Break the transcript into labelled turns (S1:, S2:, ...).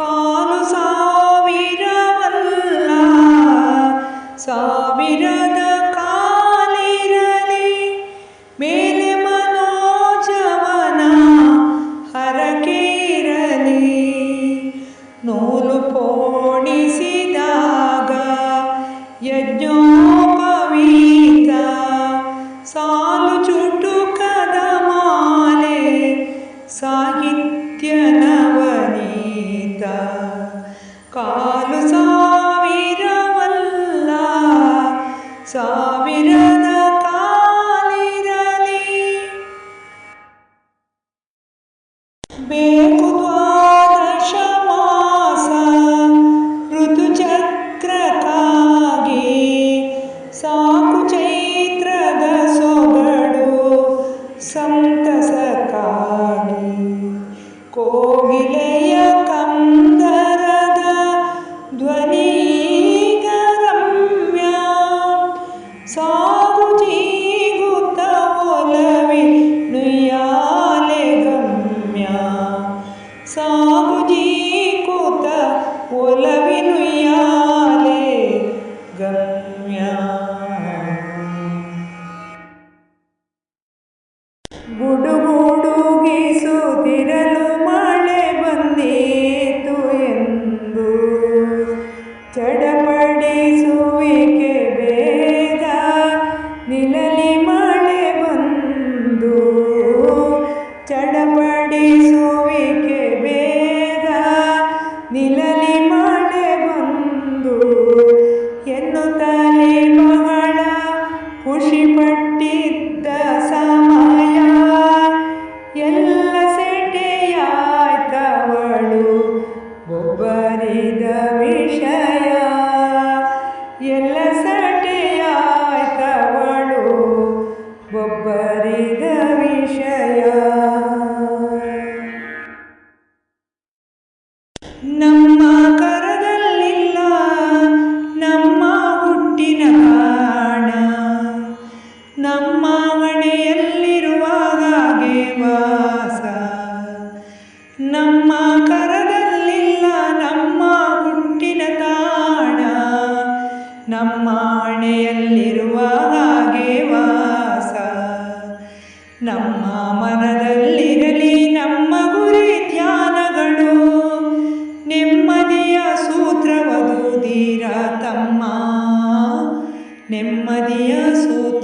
S1: Call निरलि बेकु द्वादशमास ऋतुचक्रकागी साकुचैत्र दसो बडु सन्तसकागे कोगिलै సాగు చీగుత ఒలవి నుయ్యాలే గమ్య సాగు జీకుత ఒలవి నుయ్యాలే గమ్య ಚಡಪಡಿಸುವಿಕೆ ಬೇಗ ನಿಲಲಿ ಮಳೆ ಬಂದು ಎನ್ನುತ್ತಲೇ ಬಹಳ ಖುಷಿಪಟ್ಟಿದ್ದ ಸಮಯ. ಎಲ್ಲ ಸೆಟೆಯಾಯ್ತವಳು ಒಬ್ಬರಿದ ವಿಷಯ. ಎಲ್ಲ ನಮ್ಮ ಹಣೆಯಲ್ಲಿರುವ ಹಾಗೆ ವಾಸ. ನಮ್ಮ ಮನದಲ್ಲಿರಲಿ ನಮ್ಮ ಗುರಿ ಧ್ಯಾನಗಳು. ನೆಮ್ಮದಿಯ ಸೂತ್ರವದು ಧೀರ ತಮ್ಮ. ನೆಮ್ಮದಿಯ ಸೂತ್ರವದು